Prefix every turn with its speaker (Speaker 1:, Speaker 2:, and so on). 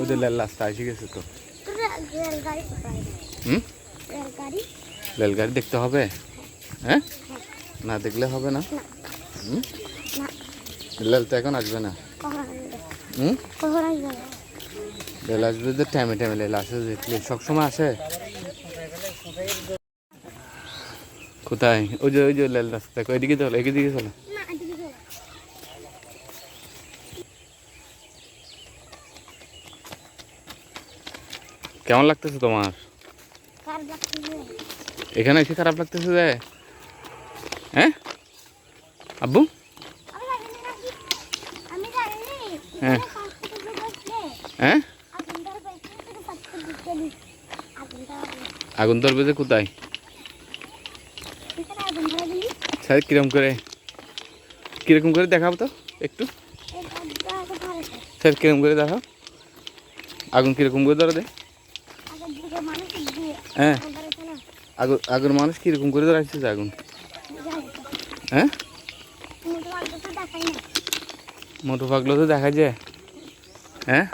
Speaker 1: ওদের লেল রাস্তা এসে গেছে তো।
Speaker 2: রেলগাড়ি
Speaker 1: হুম? দেখতে হবে? হ্যাঁ? না দেখলে হবে না? হুম? রেল তো এখন আসবে না। হুম? রেল আসবে তো টাইমে টাইমে রেল আসে দেখলে। সবসময় আসে? কোথায়? ওই যে ওই যে রেল রাস্তা এদিকে চলো
Speaker 2: এদিকে চলো।
Speaker 1: কেমন লাগতেছে তোমার? এখানে এসে খারাপ লাগতেছে যে? হ্যাঁ? আব্বু? হ্যাঁ। হ্যাঁ? আগুন ধরবে যে কোথায়? স্যার কীরকম করে? কীরকম করে দেখাবো তো একটু। স্যার কীরকম করে দেখাও? আগুন কীরকম করে ধরে
Speaker 2: দিয়ে
Speaker 1: হ্যাঁ।
Speaker 2: আগুন
Speaker 1: আগের মানুষ কীরকম করে যে আগুন? হ্যাঁ? মোটর পাগলো তো দেখা যায়। হ্যাঁ?